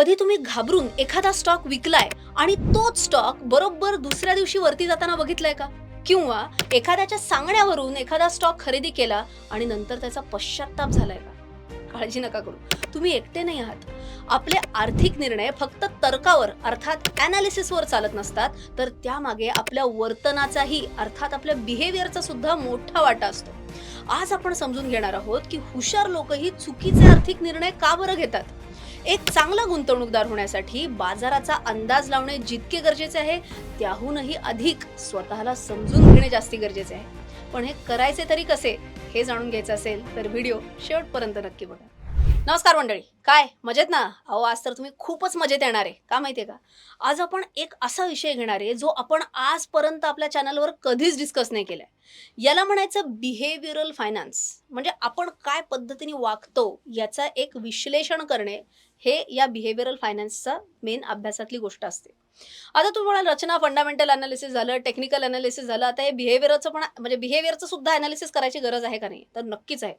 कधी तुम्ही घाबरून एखादा स्टॉक विकलाय आणि तोच स्टॉक बरोबर दुसऱ्या दिवशी वरती जाताना बघितलाय का? किंवा एखाद्याच्या सांगण्यावरून एखादा स्टॉक खरेदी केला आणि नंतर त्याचा पश्चाताप झालाय का? काळजी नका करू. तुम्ही एकटे नाही आहात. आपले आर्थिक निर्णय फक्त तर्कावर अर्थात अनालिसिसवर चालत नसतात. तर त्यामागे आपल्या वर्तनाचाही अर्थात आपल्या बिहेवियरचा सुद्धा मोठा वाटा असतो. आज आपण समजून घेणार आहोत की हुशार लोकही चुकीचे आर्थिक निर्णय का बरं घेतात? एक चांगला गुंतवणूकदार होण्यासाठी बाजाराचा अंदाज लावणे जितके गरजेचे आहे त्याहूनही अधिक स्वतःला समजून घेणे जास्ती गरजेचे आहे. पण हे करायचे तरी कसे हे जाणून घ्यायचं असेल तर व्हिडिओ शेवटपर्यंत नक्की बघा. नमस्कार मंडळी. काय मजेत ना? अहो आज तर तुम्ही खूपच मजेत येणार आहे. का माहितीये का? आज आपण एक असा विषय घेणार आहे जो आपण आजपर्यंत आपल्या चॅनलवर कधीच डिस्कस नाही केलाय. याला म्हणायचं बिहेव्हिअरल फायनान्स म्हणजे आपण काय पद्धतीने वागतो याचा एक विश्लेषण करणे हे या बिहेवियरल फायनान्सचा मेन अभ्यासातली गोष्ट असते. आता तुम्हाला रचना फंडामेंटल अनालिसिस झालं टेक्निकल अनालिसिस झालं आता हे बिहेवियरचं पण म्हणजे बिहेवियरचं सुद्धा अनालिसिस करायची गरज आहे का नाही? तर नक्कीच आहे.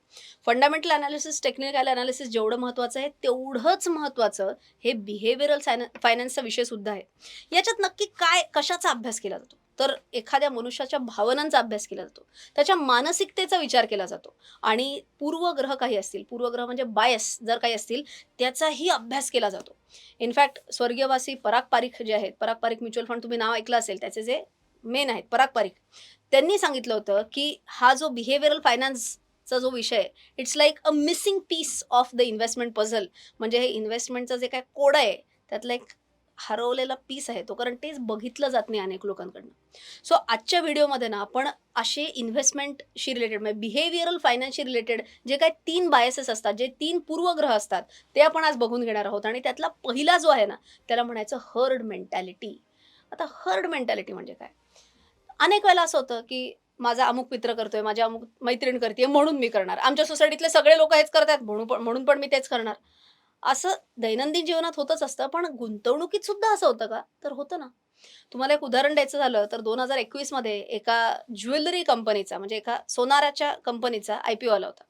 फंडामेंटल अनालिसिस टेक्निकल अनालिसिस जेवढं महत्त्वाचं आहे तेवढंच महत्त्वाचं हे बिहेवियरल फायनान्सचा विषय सुद्धा आहे. याच्यात नक्की काय कशाचा अभ्यास केला जातो? तर एखाद्या मनुष्याच्या भावनांचा अभ्यास केला जातो. त्याच्या मानसिकतेचा विचार केला जातो. आणि पूर्वग्रह काही असतील पूर्वग्रह म्हणजे बायस जर काही असतील त्याचाही अभ्यास केला जातो. इनफॅक्ट स्वर्गीयवासी पराग पारिख जे आहेत पराग पारिख म्युच्युअल फंड तुम्ही नाव ऐकलं असेल त्याचे जे मेन आहेत पराग पारिख त्यांनी सांगितलं होतं की हा जो बिहेव्हिअरल फायनान्सचा जो विषय आहे it's like a missing piece of the investment puzzle म्हणजे हे इन्व्हेस्टमेंटचं जे काय कोड आहे त्यातलं एक हरवलेला पीस आहे तो कारण तेच बघितलं जात नाही अनेक लोकांकडनं. सो आजच्या व्हिडिओमध्ये ना आपण असे इन्व्हेस्टमेंटशी रिलेटेड म्हणजे बिहेवियरल फायनान्सशी रिलेटेड जे काही तीन बायसेस असतात जे तीन पूर्वग्रह असतात ते आपण आज बघून घेणार आहोत. आणि त्यातला पहिला जो आहे ना त्याला म्हणायचं हर्ड मेंटॅलिटी आता हर्ड मेंटॅलिटी म्हणजे काय? अनेक वेळेला असं होतं की माझा अमुक मित्र करतोय माझ्या अमुक मैत्रीण करते म्हणून मी करणार. आमच्या सोसायटीतले सगळे लोक हेच करतात म्हणून पण म्हणून पण मी तेच करणार. असं दैनंदिन जीवनात होतच असतं पण गुंतवणुकीत सुद्धा असं होतं का? तर होतं ना. तुम्हाला एक उदाहरण द्यायचं झालं तर दोन हजार एकवीसमध्ये एका ज्वेलरी कंपनीचा म्हणजे एका सोनाराच्या कंपनीचा आयपीओ आला होता.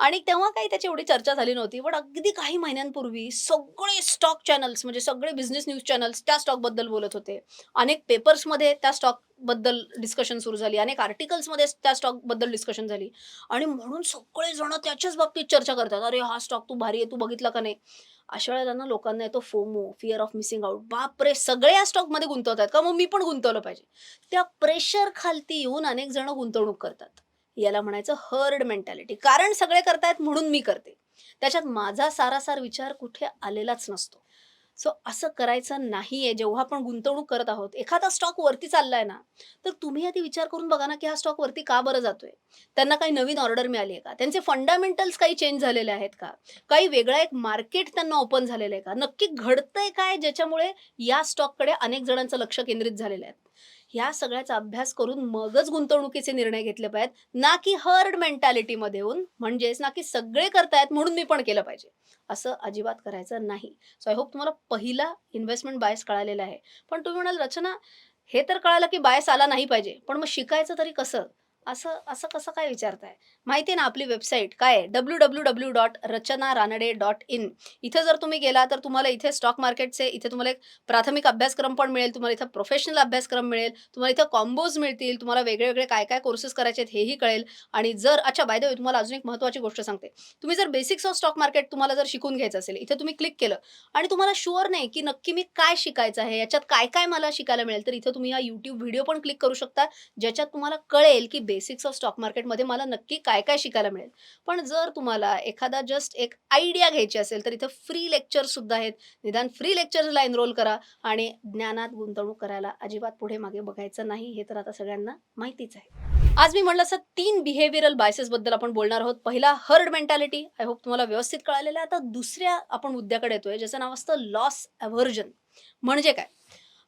आणि तेव्हा काही त्याची एवढी चर्चा झाली नव्हती. पण अगदी काही महिन्यांपूर्वी सगळे स्टॉक चॅनल्स म्हणजे सगळे बिझनेस न्यूज चॅनल्स त्या स्टॉकबद्दल बोलत होते. अनेक पेपर्समध्ये त्या स्टॉकबद्दल डिस्कशन सुरू झाली. अनेक आर्टिकल्समध्ये त्या स्टॉकबद्दल डिस्कशन झाली. आणि म्हणून सगळेजण त्याच्याच बाबतीत चर्चा करतात. अरे हा स्टॉक तू भारी आहे तू बघितला का नाही? अशा वेळेला ना लोकांना येतो FOMO fear of missing out बापरे सगळे या स्टॉकमध्ये गुंतवतात का? मग मी पण गुंतवलं पाहिजे. त्या प्रेशर खालती येऊन अनेक जण गुंतवणूक करतात. याला म्हणायचं हर्ड मेंटॅलिटी कारण सगळे करतायत म्हणून मी करते. त्याच्यात माझा सारासार विचार कुठे आलेलाच नसतो. सो असं करायचं नाहीये. जेव्हा आपण गुंतवणूक करत आहोत एखादा स्टॉक वरती चाललाय ना तर तुम्ही आधी विचार करून बघा ना की हा स्टॉक वरती का बरं जातोय? त्यांना काही नवीन ऑर्डर मिळाली आहे का? त्यांचे फंडामेंटल्स काही चेंज झालेले आहेत का? काही वेगळा एक मार्केट त्यांना ओपन झालेलं आहे का? नक्की घडतंय काय ज्याच्यामुळे या स्टॉककडे अनेक जणांचं लक्ष केंद्रित झालेलं आहे? ह्या सगळ्याचा अभ्यास करून मगच गुंतवणुकीचे निर्णय घेतले पाहिजेत. ना की हर्ड मेंटॅलिटीमध्ये येऊन म्हणजेच ना की सगळे करतायत म्हणून मी पण केलं पाहिजे. असं अजिबात करायचं नाही. सो आय होप तुम्हाला पहिला इन्व्हेस्टमेंट बायस कळालेला आहे. पण तुम्ही म्हणाल रचना हे तर कळालं की बायस आला नाही पाहिजे. पण मग शिकायचं तरी कसं? असं असं कसं काय विचारताय? माहिती आहे ना आपली वेबसाईट काय आहे? W W W dot Rachana Ranade dot in इथं जर तुम्ही गेला तर तुम्हाला इथे स्टॉक मार्केटचे इथे तुम्हाला एक प्राथमिक अभ्यासक्रम पण मिळेल तुम्हाला इथं प्रोफेशनल अभ्यासक्रम मिळेल तुम्हाला इथं कॉम्बोज मिळतील तुम्हाला वेगळे वेगळे काय काय कोर्सेस करायचे आहेत हेही कळेल. आणि जर अच्छा बाय द वे तुम्हाला अजून एक महत्त्वाची गोष्ट सांगते. तुम्ही जर बेसिक्स ऑफ स्टॉक मार्केट तुम्हाला जर शिकून घ्यायचं असेल इथे तुम्ही क्लिक केलं आणि तुम्हाला शुअर नाही की नक्की मी काय शिकायचं आहे याच्यात काय काय मला शिकायला मिळेल तर इथं तुम्ही हा यूट्यूब व्हिडिओ पण क्लिक करू शकता ज्याच्यात तुम्हाला कळेल की बेसिक्स ऑफ स्टॉक मार्केटमध्ये मला नक्की काय काय शिकायला मिळेल. पण जर तुम्हाला एखादा जस्ट एक आयडिया घ्यायची असेल तर इथं फ्री लेक्चर सुद्धा आहेत. निदान फ्री लेक्चर्सला एनरोल करा आणि ज्ञानात गुंतवणूक करायला अजिबात पुढे मागे बघायचं नाही हे तर आता सगळ्यांना माहितीच आहे. आज मी म्हटलं असं तीन बिहेव्हिअरल बायसेस बद्दल आपण बोलणार आहोत. पहिला हर्ड मेंटॅलिटी आय होप तुम्हाला व्यवस्थित कळालेलं आहे. आता दुसऱ्या आपण मुद्द्याकडे येतोय ज्याचं नाव असतं लॉस अव्हर्जन म्हणजे काय?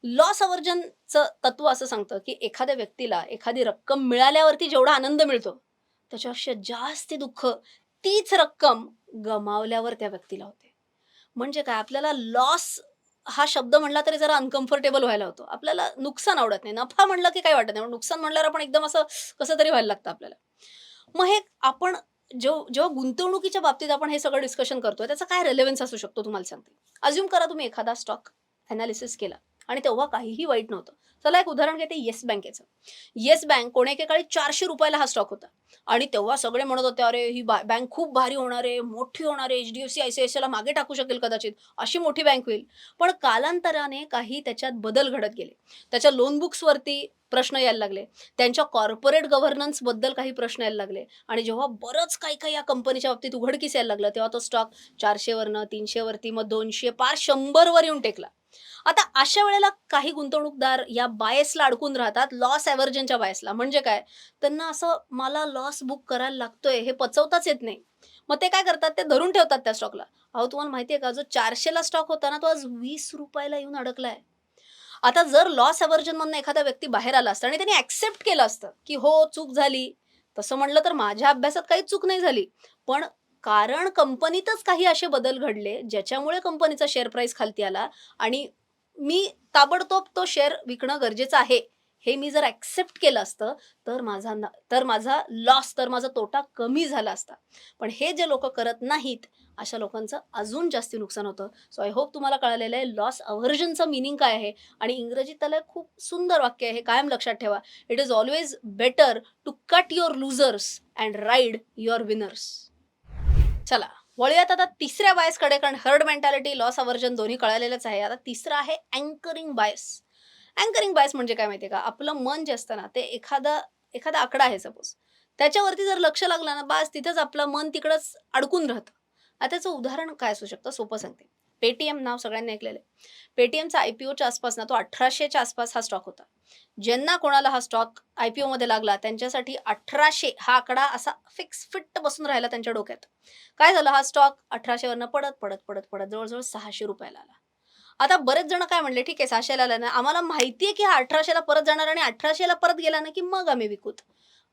लॉस अवर्जनचं तत्व असं सांगतं की एखाद्या व्यक्तीला एखादी रक्कम मिळाल्यावरती जेवढा आनंद मिळतो त्याच्यापेक्षा जास्त दुःख तीच रक्कम गमावल्यावर त्या व्यक्तीला होते. म्हणजे काय? आपल्याला लॉस हा शब्द म्हणला तरी जरा अनकम्फर्टेबल व्हायला होतो. आपल्याला नुकसान आवडत नाही. नफा म्हणलं की काय वाटत नाही. नुकसान म्हणल्यावर आपण एकदम असं कसं तरी व्हायला लागतं आपल्याला. मग हे आपण जेव्हा जेव्हा गुंतवणुकीच्या बाबतीत आपण हे सगळं डिस्कशन करतोय त्याचा काय रेलेव्हन्स असू शकतो तुम्हाला सांगते? अज्युम करा तुम्ही एखादा स्टॉक अनालिसिस केला. आणि तेव्हा काहीही वाईट नव्हतं. चला एक उदाहरण घेते येस बँकेचं येस बँक कोणे एकेकाळी चारशे रुपयाला हा स्टॉक होता. आणि तेव्हा सगळे म्हणत होते अरे ही बँक खूप भारी होणार आहे मोठी होणार आहे H D F C I C I C मागे टाकू शकेल कदाचित. अशी मोठी बँक होईल. पण कालांतराने काही त्याच्यात बदल घडत गेले. त्याच्या लोन बुक्सवरती प्रश्न यायला लागले. त्यांच्या कॉर्पोरेट गव्हर्नन्सबद्दल काही प्रश्न यायला लागले. आणि जेव्हा बरंच काही काही या कंपनीच्या बाबतीत उघडकीस यायला लागलं तेव्हा तो स्टॉक चारशेवरनं तीनशेवरती मग दोनशे पार शंभरवर येऊन टेकला. आता अशा वेळेला काही गुंतवणूकदार या बायसला अडकून राहतात लॉस ॲव्हर्जनच्या बायसला. म्हणजे काय? त्यांना असं मला लॉस बुक करायला लागतोय हे पचवताच येत नाही. मग ते काय करतात? ते धरून ठेवतात त्या स्टॉकला अहो तुम्हाला माहितीये का? जो चारशेला स्टॉक होता ना तो आज वीस रुपयाला येऊन अडकलाय. आता जर लॉस अवर्जन म्हणून एखादा व्यक्ती बाहेर आला असता आणि त्यांनी ऍक्सेप्ट केलं असतं की हो चूक झाली. तसं म्हणलं तर माझ्या अभ्यासात काही चूक नाही झाली. पण कारण कंपनीतच काही असे बदल घडले ज्याच्यामुळे कंपनीचा शेअर प्राइस खालती आला आणि मी ताबडतोब तो शेअर विकणं गरजेचं आहे हे मी जर ॲक्सेप्ट केलं असतं तर माझा ना- तर माझा लॉस तर माझा तोटा कमी झाला असता. पण हे जे लोक करत नाहीत अशा लोकांचं अजून जास्ती नुकसान होतं. सो आय होप तुम्हाला कळालेलं आहे लॉस अव्हर्जनचं मिनिंग काय आहे? आणि इंग्रजीत त्याला खूप सुंदर वाक्य आहे हे कायम लक्षात ठेवा. It is always better to cut your losers and ride your winners चला वळूयात आता तिसऱ्या बायसकडे कारण हर्ड मेंटॅलिटी लॉस अवर्जन दोन्ही कळालेलंच आहे. आता तिसरं आहे अँकरिंग बायस अँकरिंग बायस म्हणजे काय माहितीये का? आपलं मन जे असतं ना ते एखादा एखादा आकडा आहे सपोज त्याच्यावरती जर लक्ष लागलं ना बास तिथंच आपलं मन तिकडंच अडकून राहतं. आता त्याचं उदाहरण काय असू शकतं? सोपं सांगते. पेटीएम नाव सगळ्यांनी ऐकलेलं आहे. पेटीएमचा आय पी ओच्या आसपास ना तो अठराशेच्या आसपास हा स्टॉक होता. ज्यांना कोणाला हा स्टॉक आय पी ओमध्ये लागला त्यांच्यासाठी अठराशे हा आकडा असा फिक्स फिट्ट बसून राहिला त्यांच्या डोक्यात. काय झालं? हा स्टॉक अठराशेवरनं पडत पडत पडत पडत जवळजवळ सहाशे रुपयाला आला. आता बरेच जण काय म्हणले ठीक आहे सहाशेला आला ना आम्हाला माहिती आहे की हा अठराशेला परत जाणार आणि अठराशेला परत गेला ना की मग आम्ही विकूत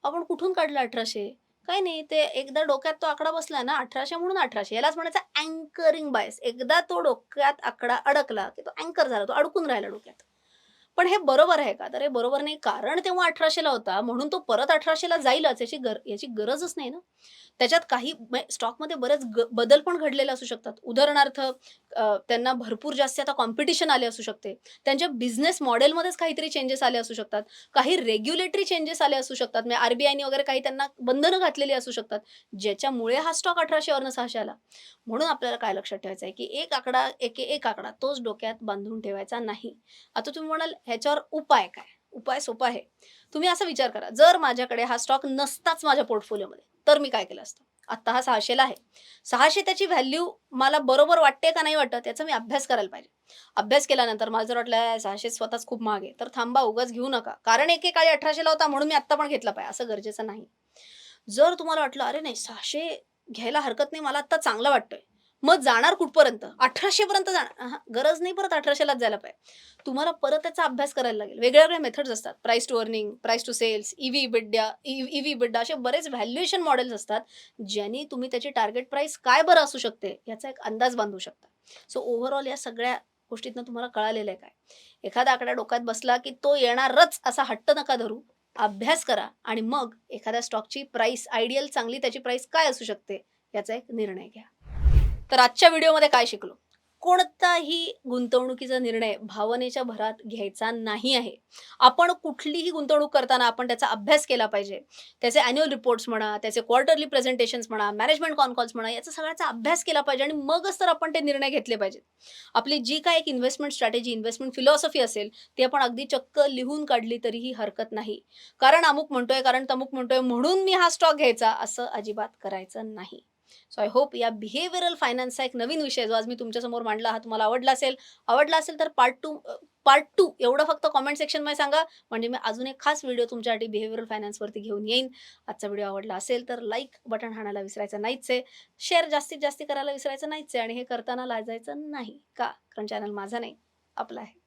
आपण कुठून काढलं अठराशे? काय नाही ते एकदा डोक्यात तो आकडा बसला ना अठराशे म्हणून अठराशे यालाच म्हणायचं अँकरिंग बायस एकदा तो डोक्यात आकडा अडकला की तो अँकर झाला तो अडकून राहिला डोक्यात. पण हे बरोबर आहे का? तर हे बरोबर नाही. कारण तेव्हा अठराशेला होता म्हणून तो परत अठराशेला जाईलच. याची गर याची गरजच नाही ना. त्याच्यात काही म्हणजे स्टॉकमध्ये बरेच ग बदल पण घडलेले असू शकतात. उदाहरणार्थ त्यांना भरपूर जास्त आता कॉम्पिटिशन आले असू शकते. त्यांच्या बिझनेस मॉडेलमध्येच काहीतरी चेंजेस आले असू शकतात. काही रेग्युलेटरी चेंजेस आले असू शकतात. म्हणजे आरबीआयने वगैरे काही त्यांना बंधनं घातलेली असू शकतात. ज्याच्यामुळे हा स्टॉक अठराशेवरनं सहाशे आला. म्हणून आपल्याला काय लक्षात ठेवायचं आहे की एक आकडा एक एक आकडा तोच डोक्यात बांधून ठेवायचा नाही. आता तुम्ही म्हणाल ह्याच्यावर उपाय काय? उपाय सोपा आहे. तुम्ही असा विचार करा जर माझ्याकडे हा स्टॉक नसताच माझ्या पोर्टफोलिओमध्ये तर मी काय केलं असतं? आत्ता हा सहाशेला आहे. सहाशे त्याची व्हॅल्यू मला बरोबर वाटते का नाही वाटत याचा मी अभ्यास करायला पाहिजे. अभ्यास केल्यानंतर मला जर वाटलं सहाशे स्वतःच खूप महाग आहे तर थांबा उगाच घेऊ नका. कारण एकेकाळी अठराशेला होता म्हणून मी आत्ता पण घेतला पाहिजे असं गरजेचं नाही. जर तुम्हाला वाटलं अरे नाही सहाशे घ्यायला हरकत नाही मला आत्ता चांगलं वाटतंय. मग जाणार कुठपर्यंत? अठराशे पर्यंत जाणार. गरज नाही परत अठराशेलाच जायला पाहिजे. तुम्हाला परत त्याचा अभ्यास करायला लागेल. वेगळ्या वेगळ्या मेथड्स असतात. Price to earning price to sales EV EBITDA EV EBITDA असे बरेच व्हॅल्युएशन मॉडेल्स असतात ज्यांनी तुम्ही त्याची टार्गेट प्राइस काय बरं असू शकते याचा एक अंदाज बांधू शकता. सो ओव्हरऑल या सगळ्या गोष्टीतनं तुम्हाला कळालेलं आहे काय? एखादा आकडा डोक्यात बसला की तो येणारच असा हट्ट नका धरू. अभ्यास करा आणि मग एखाद्या स्टॉकची प्राइस आयडियल चांगली त्याची प्राइस काय असू शकते याचा एक निर्णय घ्या. तर आजच्या व्हिडिओमध्ये काय शिकलो? कोणताही गुंतवणुकीचा निर्णय भावनेच्या भरात घ्यायचा नाही आहे. आपण कुठलीही गुंतवणूक करताना आपण त्याचा अभ्यास केला पाहिजे. त्याचे अॅन्युअल रिपोर्ट्स म्हणा त्याचे क्वार्टरली प्रेझेंटेशन्स म्हणा मॅनेजमेंट कॉन्कॉल्स म्हणा याचा सगळ्याचा अभ्यास केला पाहिजे आणि मगच तर आपण ते निर्णय घेतले पाहिजेत. आपली जी काय एक इन्व्हेस्टमेंट स्ट्रॅटेजी इन्व्हेस्टमेंट फिलॉसॉफी असेल ती आपण अगदी चक्क लिहून काढली तरीही हरकत नाही. कारण अमुक म्हणतोय कारण तमुक म्हणतोय म्हणून मी हा स्टॉक घ्यायचा असं अजिबात करायचं नाही. सो आय होप या बिहेवियरल फायनान्सचा एक नवीन विषय जो आज मी तुमच्यासमोर मांडला हा तुम्हाला आवडला असेल. आवडला असेल तर पार्ट टू पार्ट टू एवढं फक्त कॉमेंट सेक्शनमध्ये सांगा. म्हणजे मी अजून एक खास व्हिडिओ तुमच्यासाठी बिहेवियरल फायनान्सवरती घेऊन येईन. आजचा व्हिडिओ आवडला असेल तर लाईक बटन हाणायला विसरायचं नाहीच आहे शेअर जास्तीत जास्त करायला विसरायचं नाहीच आहे आणि हे करताना लाजायचं नाही का? कारण चॅनल माझा नाही. आपला आहे.